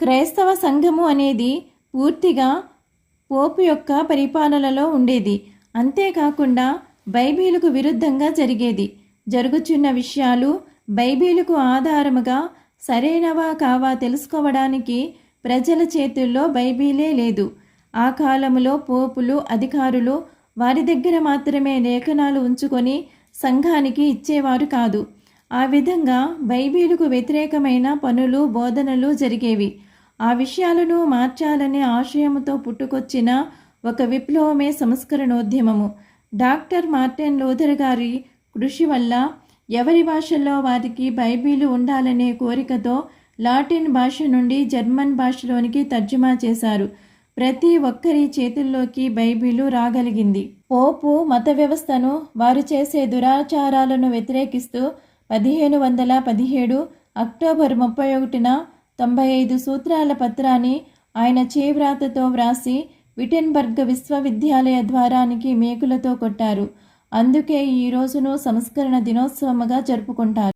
క్రైస్తవ సంఘము అనేది పూర్తిగా పోపు యొక్క పరిపాలనలో ఉండేది. అంతేకాకుండా బైబిలుకు విరుద్ధంగా జరిగేది. జరుగుచున్న విషయాలు బైబిలుకు ఆధారముగా సరైనవా కావా తెలుసుకోవడానికి ప్రజల చేతుల్లో బైబిలే లేదు. ఆ కాలంలో పోపులు అధికారులు వారి దగ్గర మాత్రమే లేఖనాలు ఉంచుకొని సంఘానికి ఇచ్చేవారు కాదు. ఆ విధంగా బైబిలుకు వ్యతిరేకమైన పనులు బోధనలు జరిగేవి. ఆ విషయాలను మార్చాలనే ఆశయముతో పుట్టుకొచ్చిన ఒక విప్లవమే సంస్కరణోద్యమము. డాక్టర్ మార్టిన్ లోథర్ గారి కృషి వల్ల ఎవరి భాషల్లో వారికి బైబిలు ఉండాలనే కోరికతో లాటిన్ భాష నుండి జర్మన్ భాషలోనికి తర్జుమా చేశారు. ప్రతి ఒక్కరి చేతుల్లోకి బైబిలు రాగలిగింది. పోపు మత వ్యవస్థను వారు చేసే దురాచారాలను వ్యతిరేకిస్తూ పదిహేను వందల పదిహేడు అక్టోబర్ ముప్పై ఒకటిన తొంభై ఐదు సూత్రాల పత్రాన్ని ఆయన చేవ్రాతతో వ్రాసి విటెన్బర్గ్ విశ్వవిద్యాలయ ద్వారానికి మేకులతో కొట్టారు. అందుకే ఈ రోజును సంస్కరణ దినోత్సవముగా జరుపుకుంటారు.